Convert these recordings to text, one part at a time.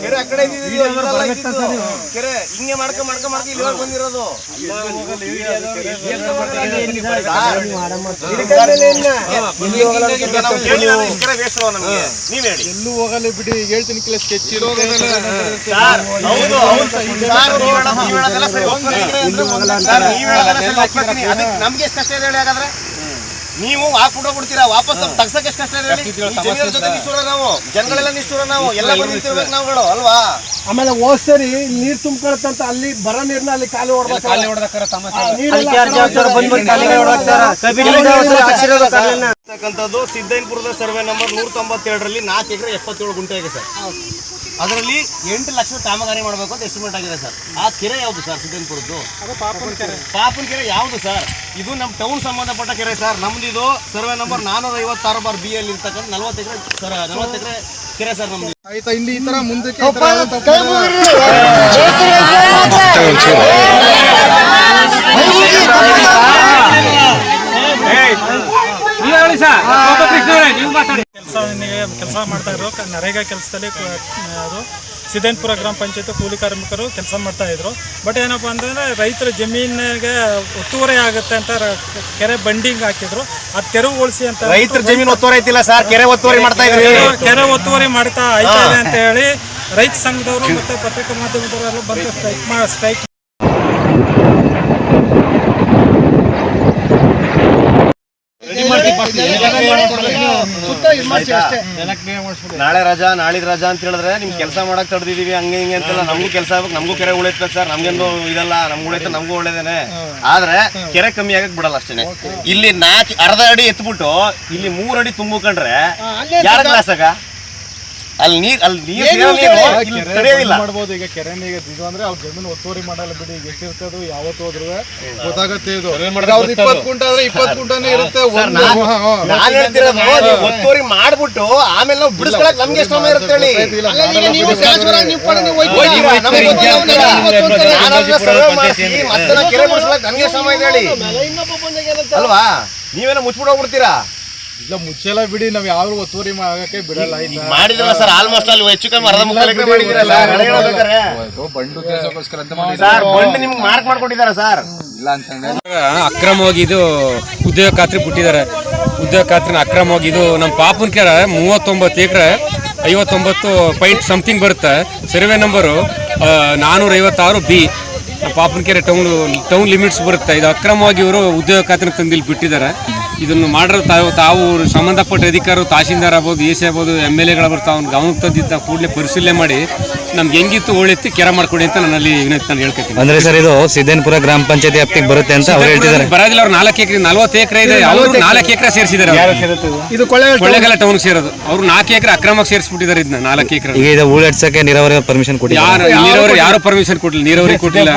ಕೆರೆ ಆ ಕಡೆ ಇದ್ದಿದ್ದು, ಇದ್ರಲ್ಲ ಇದ್ದಿದ್ದು. ಕೆರೆ ಹಿಂಗೆ ಮಾಡ್ಕ ಮಾಡ್ಕ ಮಾಡ್ಕ ಇಲ್ಲಿ ಬಂದಿರೋದು. ನಾವು ಹೇಳಿ. ಎಲ್ಲೂ ಹೋಗಲ್ಲ ಬಿಡಿ ಹೇಳ್ತೀನಿ ಕೆಲ ಸ್ಕೆಚ್. ನಮ್ಗೆ ಎಷ್ಟು ಕಷ್ಟ ಇದೆ ಹೇಳಿ ಹಾಗಾದ್ರೆ? ನೀವು ಹಾಕ್ಬಿಟ್ಟು ಕೊಡ್ತೀರಾ? ವಾಪಸ್ ನಮ್ಗೆ ತಗ್ಸಕ್ಕೆ ಎಷ್ಟು ಕಷ್ಟ ಇದೆ ಜನರ ಜೊತೆ ನಿಷ್ಠುರ ನಾವು ಜನಗಳೆಲ್ಲ ನಿಷ್ಠೂರ ನಾವು ಎಲ್ಲ ಬಂದಿರ್ತಿರ್ಬೇಕು ನಾವುಗಳು ಅಲ್ವಾ? ಆಮೇಲೆ ಹೋದ್ ಸರಿ ನೀರ್ ತುಂಬ್ಕೊಳತ್ತಂತ ಅಲ್ಲಿ ಬರೋ ನೀರ್ನ ಅಲ್ಲಿ ಖಾಲಿ ಹೊಡ್ಬೇಕು ಸಿದ್ದೈನ್ಪುರದ ಸರ್ವೆ ನಂಬರ್ ನೂರ ತೊಂಬತ್ತೆರಡರಲ್ಲಿ ನಾಲ್ಕು ಎಕರೆ ಎಪ್ಪತ್ತೇಳು ಗುಂಟೆ ಆಗಿದೆ ಸರ್. ಅದರಲ್ಲಿ ಎಂಟು ಲಕ್ಷ ಕಾಮಗಾರಿ ಮಾಡಬೇಕು ಅಂತ ಎಸ್ಟಿಮೇಟ್ ಆಗಿದೆ ಸರ್. ಆ ಕೆರೆ ಯಾವುದು ಸರ್ ಸಿದ್ದೈನ್ಪುರದ್ದು ಪಾಪನ್ ಕೆರೆ. ಯಾವುದು ಸರ್? ಇದು ನಮ್ಮ ಟೌನ್ ಸಂಬಂಧಪಟ್ಟ ಕೆರೆ ಸರ್. ನಮ್ದು ಇದು ಸರ್ವೆ ನಂಬರ್ ನಾನೂರ ಐವತ್ತಾರು ಬಾರ್ ಬಿ ಅಲ್ಲಿ ಇರ್ತಕ್ಕಂಥ ನಲ್ವತ್ತು ಎಕರೆ ಸರ್ ನಲ್ವತ್ತು ಎಕರೆ ಕೆರೆ ಸರ್ ನಮ್ದು. ಆಯ್ತಾ ಇಲ್ಲಿ ಈ ತರ ಮುಂದಕ್ಕೆ ಈ ತರ ಎಲ್ಲ ತಪ್ಪು ಕೆಲಸ ಕೆಲಸ ಮಾಡ್ತಾ ಇದ್ರು. ನರೇಗಾ ಕೆಲಸದಲ್ಲಿ ಅದು ಸಿದ್ದೇನ್ಪುರ ಗ್ರಾಮ ಪಂಚಾಯತ್ ಕೂಲಿ ಕಾರ್ಮಿಕರು ಕೆಲಸ ಮಾಡ್ತಾ ಇದ್ರು. ಬಟ್ ಏನಪ್ಪ ಅಂತಂದ್ರೆ ರೈತರ ಜಮೀನಿಗೆ ಒತ್ತುವರಿ ಆಗುತ್ತೆ ಅಂತ ರ- ಕೆರೆ ಬಂಡಿಂಗ್ ಹಾಕಿದ್ರು. ಅದು ತೆರವುಗೊಳಿಸಿ ಅಂತ ರೈತರ ಜಮೀನು ಒತ್ತುವರಿ ಐತಿಲ್ಲ ಸರ್. ಕೆರೆ ಒತ್ತುವರಿ ಮಾಡ್ತಾ ಇದ್ರು. ಕೆರೆ- ಒತ್ತುವರಿ ಮಾಡ್ತಾ ಆಯ್ತಾ ಇದೆ ಅಂತ ಹೇಳಿ ರೈತ ಸಂಘದವರು ಮತ್ತೆ ಪತ್ರಿಕಾ ಮಾಧ್ಯಮದವರು ಬಂದು ಸ್ಟ್ರೈಕ್ ಮಾ ಸ್ಟ್ರೈಕ್ ನಾಳೆ ರಜಾ ನಾಳಿದ ರಜಾ ಅಂತ ಹೇಳಿದ್ರೆ ನಿಮ್ ಕೆಲಸ ಮಾಡಕ್ ತಡೆದಿದೀವಿ ಹಂಗೆ ಹಿಂಗೆ ಅಂತೆಲ್ಲ. ನಮಗೂ ಕೆಲಸ ಆಗ್ಬೇಕು ನಮಗೂ ಕೆರೆ ಉಳಿತ್ಬೇಕು ಸರ್. ನಮ್ಗೆಂದು ಇದಲ್ಲ ನಮ್ಗೆ ಉಳಿತ ನಮಗೂ ಒಳ್ಳೇದೇನೆ. ಆದ್ರೆ ಕೆರೆ ಕಮ್ಮಿ ಆಗಕ್ ಬಿಡಲ್ಲ ಅಷ್ಟೇನೆ. ಇಲ್ಲಿ ನಾಲ್ಕು ಅರ್ಧ ಅಡಿ ಎತ್ಬಿಟ್ಟು ಇಲ್ಲಿ ಮೂರ್ ಅಡಿ ತುಂಬಿಕೊಂಡ್ರೆ ಯಾರ ಕ್ಲಾಸ್ ಆಗ? ಅಲ್ಲಿ ನೀರ್ ಅಲ್ಲಿ ನೀರ್ ಇಲ್ಲಿ ತಡೆಯೋದಿಲ್ಲ ಮಾಡ್ಬೋದು ಈಗ ಕೆರೆ ಈಗ ಇದು ಅಂದ್ರೆ ಅವ್ರ ಜಮೀನು ಒತ್ತುವರಿ ಮಾಡಲ್ಲ ಬಿಡಿ ಈಗ ಎಷ್ಟಿರ್ತದೆ ಯಾವತ್ತು ಹೋದ್ರು. ಗೊತ್ತಾಗತ್ತೆ ಇದು. ಅವ್ರದ್ದು ಇಪ್ಪತ್ತು ಕುಂಟ ಆದ್ರೆ ಇಪ್ಪತ್ತು ಕುಂಟನೇ ಇರುತ್ತೆ ನಾನು. ಹೇಳ್ತಿರೋದು ನೀವು ಒತ್ತುವರಿ ಮಾಡ್ಬಿಟ್ಟು ಆಮೇಲೆ ನಾವು ಬಿಡಿಸ್ಕೊಳಕ್ ನಮ್ಗೆ ಎಷ್ಟು ಸಮಯ ಇರುತ್ತೆ ಹೇಳಿ? ನಮ್ಗೆ ಗೊತ್ತಿಲ್ಲ ಅವ್ನಿಗೆ. ನಾನು ಅದನ್ನ ಸರ್ವೆ ಮಾಡ್ಸಿ ಮತ್ತೆ ಕೆರೆ ಬಿಡಿಸ್ಕೊಳಕ್ ನನ್ಗೆ ಸಮಯ ಇದೆ ಹೇಳಿ? ಅಲ್ವಾ? ನೀವೇನೋ ಮುಚ್ಚಿಬಿಟ್ಟು ಹೋಗ್ಬಿಡ್ತೀರಾ? ಇಲ್ಲ ಮುಚ್ಚೆಲ್ಲ ಬಿಡಿ ನಾವ್ ಯಾರು ಒತ್ತುವರಿ ಆಗಕ್ಕೆ ಬಿಡಲ್ಲ ಆಯ್ತಾ? ಮಾಡಿದ್ರಲ್ಲ ಸರ್ ಆಲ್ಮೋಸ್ಟ್ ಅಲ್ಲಿ ಹೆಚ್ಚು ಕಮ್ಮಿ ಅರ್ಧ ಮುಕ್ಕಾಲು ಎಕರೆ ಮಾಡಿದ್ದೀರಾ ಸರ್ ನನಗೆ ಹೇಳ್ಬೇಕಾರೆ. ಬಂಡು ಕೆಲಸಕ್ಕೋಸ್ಕರ ಅಂತ ಸರ್ ಬಂದು ನಿಮ್ಗೆ ಮಾರ್ಕ್ ಸರ್. ಇಲ್ಲ ಅಂತಂದ್ರೆ ಅಕ್ರಮವಾಗಿ ಇದು ಉದ್ಯೋಗ ಖಾತ್ರಿ ಬಿಟ್ಟಿದ್ದಾರೆ ಉದ್ಯೋಗ ಖಾತ್ರಿನ ಅಕ್ರಮವಾಗಿ ಇದು ನಮ್ಮ ಪಾಪನ ಕೆರೆ ಮೂವತ್ತೊಂಬತ್ತು ಎಕರೆ ಐವತ್ತೊಂಬತ್ತು ಪಾಯಿಂಟ್ ಸಮಥಿಂಗ್ ಬರುತ್ತೆ. ಸರ್ವೆ ನಂಬರು ನಾನೂರ ಐವತ್ತಾರು ಬಿ ಪಾಪನ ಕೆರೆ ಟೌನ್ ಟೌನ್ ಲಿಮಿಟ್ಸ್ ಬರುತ್ತೆ. ಇದು ಅಕ್ರಮವಾಗಿ ಇವರು ಉದ್ಯೋಗ ಖಾತ್ರಿ ತಂದು ಇಲ್ಲಿ ಬಿಟ್ಟಿದ್ದಾರೆ. ಇದನ್ನು ಮಾಡಿರೋ ತಾವು ತಾವು ಸಂಬಂಧಪಟ್ಟ ಅಧಿಕಾರರು ತಹಶೀಲ್ದಾರ್ ಆಗ್ಬೋದು ಎ ಸಿ ಆಗ್ಬೋದು ಎಂ ಎಲ್ ಎಗಳು ಬರ್ತಾವ ಅವ್ನು ಗಮನಕ್ಕೆ ತಂದಿದ್ದ ಕೂಡಲೇ ಪರಿಶೀಲನೆ ಮಾಡಿ ನಮ್ಗೆ ಹೆಂಗಿತ್ತು ಒಳ್ಳೆತ್ತಿ ಕೆರೆ ಮಾಡ್ಕೊಡಿ ಅಂತ ನನ್ನಲ್ಲಿ ವಿನಂತಿ ನಾನು ಹೇಳ್ಕೊತೀನಿ. ಅಂದ್ರೆ ಸರ್ ಇದು ಸಿದ್ದೇನ್ಪುರ ಗ್ರಾಮ ಪಂಚಾಯತಿ ವ್ಯಾಪ್ತಿಗೆ ಬರುತ್ತೆ ಅಂತ ಅವ್ರು ಹೇಳ್ತಿದ್ದಾರೆ. ಬರೋದಿಲ್ಲ ಅವ್ರು ನಾಲ್ಕು ಎಕರೆ ನಲ್ವತ್ತು ಎಕರೆ ಇದೆ ಅವರು ನಾಲ್ಕು ಎಕರೆ ಸೇರಿಸಿದ್ದಾರೆ ಇದು? ಕೊಳ್ಳೇಗಾಲ ಟೌನ್ ಸೇರೋದು. ಅವ್ರು ನಾಲ್ಕು ಎಕರೆ ಅಕ್ರಮಕ್ಕೆ ಸೇರಿಸ್ಬಿಟ್ಟಿದ್ದಾರೆ ಇದನ್ನ ನಾಲ್ಕು ಎಕರೆ. ಈಗ ಇದು ಹೂಳೆಡ್ಸಕ್ಕೆ ನೀರಾವರಿ ಪರ್ಮಿಷನ್ ಕೊಡಿ ಯಾರು ನೀರಾವರಿ ಯಾರು ಪರ್ಮಿಷನ್ ಕೊಟ್ಟಿಲ್ಲ ನೀರಾವರಿ ಕೊಟ್ಟಿಲ್ಲ.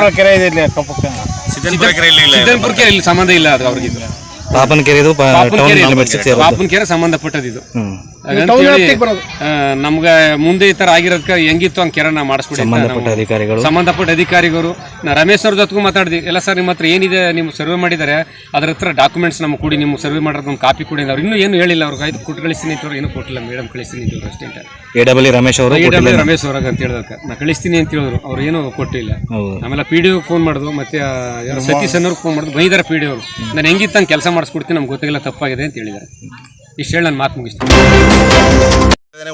ಸಿದ್ದನ್ಪುರ ಇಲ್ಲಿ ಸಂಬಂಧ ಇಲ್ಲ ಅದು ಅವ್ರಿಗೆ. ಪಾಪನ್ ಕೆರೆ ಇದು. ಪಾಪನ್ ಕೆರೆ ಇದು ನಮ್ಗೆ ಮುಂದೆ ಈ ತರ ಆಗಿರೋದಕ್ಕೆ ಹೆಂಗಿತ್ತು ಹಂಗೆ ಕೆರೆ ಮಾಡಿಸ್ಕೊಡಿ ಅಂತ ಸಂಬಂಧಪಟ್ಟ ಅಧಿಕಾರಿಗಳು. ಸಂಬಂಧಪಟ್ಟ ಅಧಿಕಾರಿಗಳು ನಾ ರಮೇಶ್ ಅವ್ರ ಜೊತೆಗೂ ಮಾತಾಡಿದ್ವಿ. ಎಲ್ಲ ಸರ್ ನಿಮ್ಮ ಹತ್ರ ಏನಿದೆ ನಿಮ್ಮ ಸರ್ವೆ ಮಾಡಿದ್ದಾರೆ ಅದ್ರ ಹತ್ರ ಡಾಕ್ಯುಮೆಂಟ್ಸ್ ನಮ್ಗೆ ಕೂಡಿ ನಿಮ್ಮ ಸರ್ವೆ ಮಾಡೋದು ಒಂದು ಕಾಪಿ ಕೊಡಿ ಅವ್ರು ಇನ್ನೂ ಏನು ಹೇಳಿಲ್ಲ. ಅವ್ರಿಗೆ ಆಯ್ತು ಕೊಟ್ಟು ಕಳಿಸ್ತೀನಿ ಅಂತ ಏನೂ ಕೊಟ್ಟಿಲ್ಲ. ಮೇಡಮ್ ಕಳಿಸ್ತೀನಿ ಅಂತ ಅಷ್ಟೇ ಎ ಡಬ್ಲ್ಯೂ ರಮೇಶ್ ಅವರು ಡಬ್ಲ್ಯೂ ರಮೇಶ್ ಅವ್ರಾಗ ಅಂತ ಹೇಳಿದಕ್ಕೆ. ನಾ ಕಳಿಸ್ತೀನಿ ಅಂತ ಹೇಳಿದ್ರು. ಅವ್ರು ಏನು ಕೊಟ್ಟಿಲ್ಲ. ಆಮೇಲೆ ಪಿ ಡಿ ಫೋನ್ ಮಾಡಿದ್ರು. ಮತ್ತೆ ಸತೀಶ್ ಅನ್ನೋರು ಫೋನ್ ಮಾಡಿದ್ರು. ಬೈದಾರ ಪಿ ಡಿ ಅವರು ನಾನು ಹೆಂಗಿತ್ತಂಗೆ ಕೆಲಸ ಮಾಡಿಸ್ಕೊಡ್ತೀನಿ, ನಮ್ಗೆ ಗೊತ್ತಿಲ್ಲ ತಪ್ಪಾಗಿದೆ ಅಂತ ಹೇಳಿದ್ದಾರೆ. ಇಷ್ಟು ಹೇಳಿ ನಾನು ಮಾತು ಮುಗಿಸ್ತೀನಿ.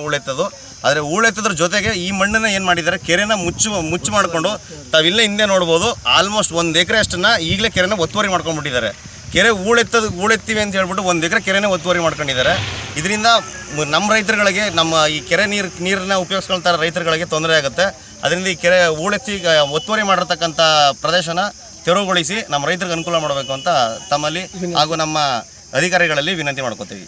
ಹೂಳೆತ್ತದು ಆದರೆ ಹೂಳೆತ್ತದ್ರ ಜೊತೆಗೆ ಈ ಮಣ್ಣನ್ನ ಏನು ಮಾಡಿದ್ದಾರೆ? ಕೆರೆನ ಮುಚ್ಚು ಮುಚ್ಚು ಮಾಡಿಕೊಂಡು ತಾವಿಲ್ಲ ಹಿಂದೆ ನೋಡ್ಬೋದು. ಆಲ್ಮೋಸ್ಟ್ ಒಂದು ಎಕರೆ ಅಷ್ಟನ್ನ ಈಗಲೇ ಕೆರೆನ ಒತ್ತುವರಿ ಮಾಡ್ಕೊಂಡ್ಬಿಟ್ಟಿದ್ದಾರೆ. ಕೆರೆ ಹೂಳೆತ್ತದ ಹೂಳೆತ್ತೀವಿ ಅಂತ ಹೇಳ್ಬಿಟ್ಟು ಒಂದು ಎಕರೆ ಕೆರೆನೇ ಒತ್ತುವರಿ ಮಾಡ್ಕೊಂಡಿದ್ದಾರೆ. ಇದರಿಂದ ನಮ್ಮ ರೈತರುಗಳಿಗೆ, ನಮ್ಮ ಈ ಕೆರೆ ನೀರು ನೀರನ್ನ ಉಪಯೋಗಿಸ್ಕೊಳ್ತಾರೆ ರೈತರುಗಳಿಗೆ ತೊಂದರೆ ಆಗುತ್ತೆ. ಅದರಿಂದ ಈ ಕೆರೆ ಹೂಳೆತ್ತಿ ಒತ್ತುವರಿ ಮಾಡಿರ್ತಕ್ಕಂಥ ಪ್ರದೇಶನ ತೆರವುಗೊಳಿಸಿ ನಮ್ಮ ರೈತರಿಗೆ ಅನುಕೂಲ ಮಾಡಬೇಕು ಅಂತ ತಮ್ಮಲ್ಲಿ ಹಾಗೂ ನಮ್ಮ ಅಧಿಕಾರಿಗಳಲ್ಲಿ ವಿನಂತಿ ಮಾಡ್ಕೋತೀವಿ.